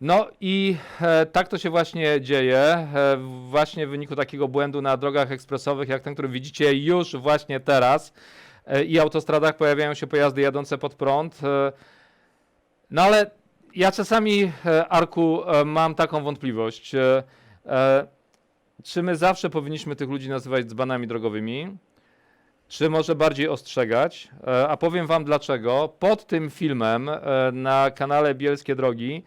No i e, tak to się właśnie dzieje. E, właśnie w wyniku takiego błędu na drogach ekspresowych, jak ten, który widzicie już właśnie teraz, e, i autostradach pojawiają się pojazdy jadące pod prąd. E, no ale ja czasami, e, Arku, e, mam taką wątpliwość. E, e, czy my zawsze powinniśmy tych ludzi nazywać dzbanami drogowymi? Czy może bardziej ostrzegać? E, A powiem Wam dlaczego. Pod tym filmem e, na kanale Bielskie Drogi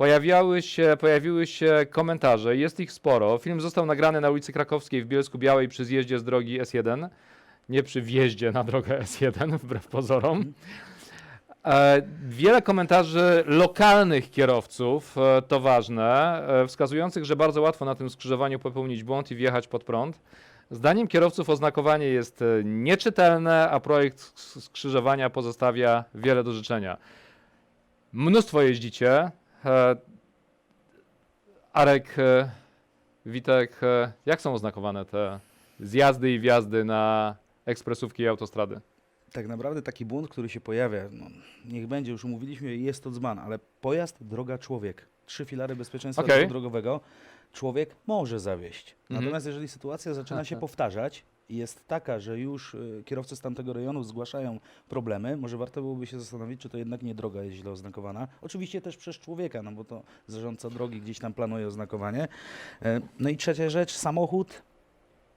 pojawiały się, pojawiły się komentarze, jest ich sporo. Film został nagrany na ulicy Krakowskiej w Bielsku Białej przy zjeździe z drogi S1, nie przy wjeździe na drogę S1, wbrew pozorom. E, Wiele komentarzy lokalnych kierowców, e, to ważne, e, wskazujących, że bardzo łatwo na tym skrzyżowaniu popełnić błąd i wjechać pod prąd. Zdaniem kierowców oznakowanie jest nieczytelne, a projekt sk- skrzyżowania pozostawia wiele do życzenia. Mnóstwo jeździcie. E, Arek, e, Witek, e, jak są oznakowane te zjazdy i wjazdy na ekspresówki i autostrady? Tak naprawdę taki błąd, który się pojawia, no, niech będzie, już umówiliśmy, jest to dzban, ale pojazd, droga, człowiek. Trzy filary bezpieczeństwa ruchu drogowego. Człowiek może zawieść. Mhm. Natomiast jeżeli sytuacja zaczyna się powtarzać i jest taka, że już y, kierowcy z tamtego rejonu zgłaszają problemy, może warto byłoby się zastanowić, czy to jednak nie droga jest źle oznakowana. Oczywiście też przez człowieka, no bo to zarządca drogi gdzieś tam planuje oznakowanie. E, No i trzecia rzecz, samochód.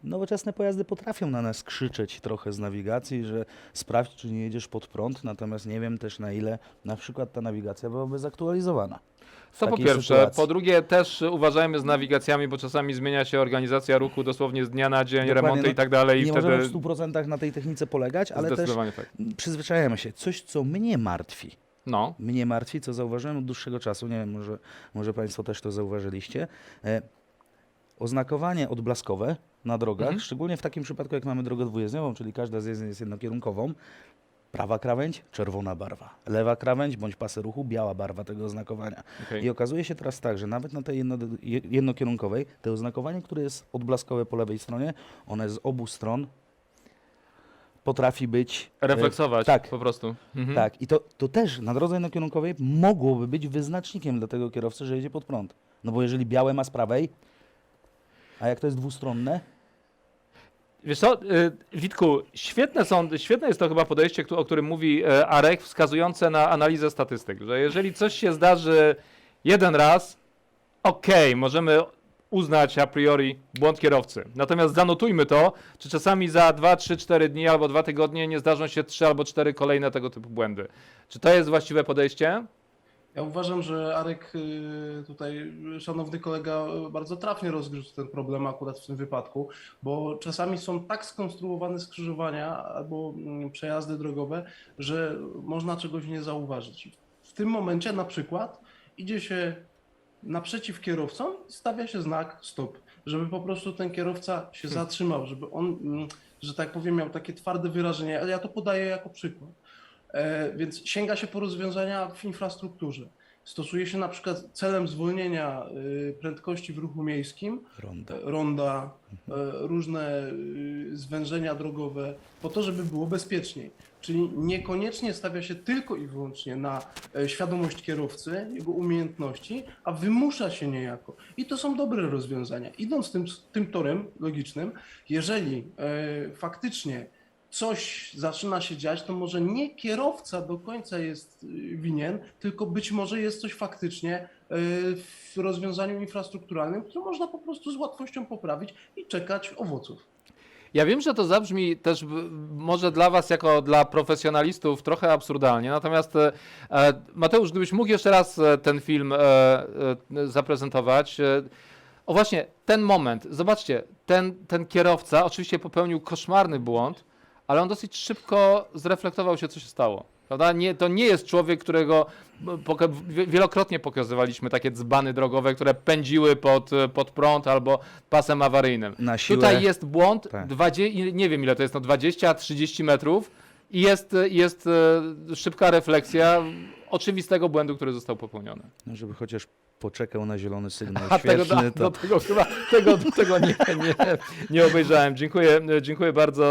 Nowoczesne pojazdy potrafią na nas krzyczeć trochę z nawigacji, że sprawdź, czy nie jedziesz pod prąd, natomiast nie wiem też na ile na przykład ta nawigacja byłaby zaktualizowana. To po pierwsze. sytuacji. Po drugie, też uważajmy z nawigacjami, bo czasami zmienia się organizacja ruchu dosłownie z dnia na dzień, Dokładnie, remonty no, i tak dalej. I nie wtedy możemy w 100% na tej technice polegać, ale też tak. przyzwyczajamy się. Coś, co mnie martwi, No. mnie martwi, co zauważyłem od dłuższego czasu, nie wiem, może, może Państwo też to zauważyliście, e, oznakowanie odblaskowe na drogach, Mhm. szczególnie w takim przypadku, jak mamy drogę dwujezdniową, czyli każda z jezdni jest jednokierunkową, prawa krawędź, czerwona barwa, lewa krawędź bądź pasy ruchu, biała barwa tego oznakowania. okej. I okazuje się teraz tak, że nawet na tej jedno, je- jednokierunkowej, to oznakowanie, które jest odblaskowe po lewej stronie, one z obu stron potrafi być... e, Refleksować tak. po prostu. Mhm. tak, i to, to też na drodze jednokierunkowej mogłoby być wyznacznikiem dla tego kierowcy, że jedzie pod prąd. No bo jeżeli białe ma z prawej, a jak to jest dwustronne, Wiesz co, y, Witku, świetne, są, świetne jest to chyba podejście, o którym mówi e, Arek, wskazujące na analizę statystyk, że jeżeli coś się zdarzy jeden raz, okej, możemy uznać a priori błąd kierowcy. Natomiast zanotujmy to, czy czasami za 2, 3, 4 dni albo 2 tygodnie nie zdarzą się 3 albo 4 kolejne tego typu błędy. Czy to jest właściwe podejście? Ja uważam, że Arek, y, tutaj szanowny kolega, bardzo trafnie rozgryzł ten problem akurat w tym wypadku, bo czasami są tak skonstruowane skrzyżowania albo mm, przejazdy drogowe, że można czegoś nie zauważyć. W tym momencie na przykład idzie się naprzeciw kierowcom i stawia się znak stop, żeby po prostu ten kierowca się zatrzymał, żeby on, mm, że tak powiem, miał takie twarde wyrażenie, ale ja to podaję jako przykład. E, Więc sięga się po rozwiązania w infrastrukturze. Stosuje się na przykład celem zwolnienia y, prędkości w ruchu miejskim, ronda. e, ronda, e, różne zwężenia drogowe, po to, żeby było bezpieczniej. Czyli niekoniecznie stawia się tylko i wyłącznie na e, świadomość kierowcy, jego umiejętności, a wymusza się niejako. I to są dobre rozwiązania. Idąc tym, tym torem logicznym, jeżeli e, faktycznie coś zaczyna się dziać, to może nie kierowca do końca jest y, winien, tylko być może jest coś faktycznie y, w rozwiązaniu infrastrukturalnym, które można po prostu z łatwością poprawić i czekać owoców. Ja wiem, że to zabrzmi też w- może dla Was, jako dla profesjonalistów, trochę absurdalnie. Natomiast e, e, Mateusz, gdybyś mógł jeszcze raz e, ten film zaprezentować. O właśnie, ten moment. Zobaczcie, ten, ten kierowca oczywiście popełnił koszmarny błąd, ale on dosyć szybko zreflektował się, co się stało. Prawda? Nie, to nie jest człowiek, którego poka- wie- wielokrotnie pokazywaliśmy takie dzbany drogowe, które pędziły pod, e, pod prąd albo pasem awaryjnym. Na siłę. Tutaj jest błąd, Tak. 20, nie wiem ile to jest, no 20-30 metrów i jest, jest e, szybka refleksja oczywistego błędu, który został popełniony. No, żeby chociaż poczekał na zielony sygnał A tego, to... do tego chyba tego, tego nie, nie, nie obejrzałem. Dziękuję, dziękuję bardzo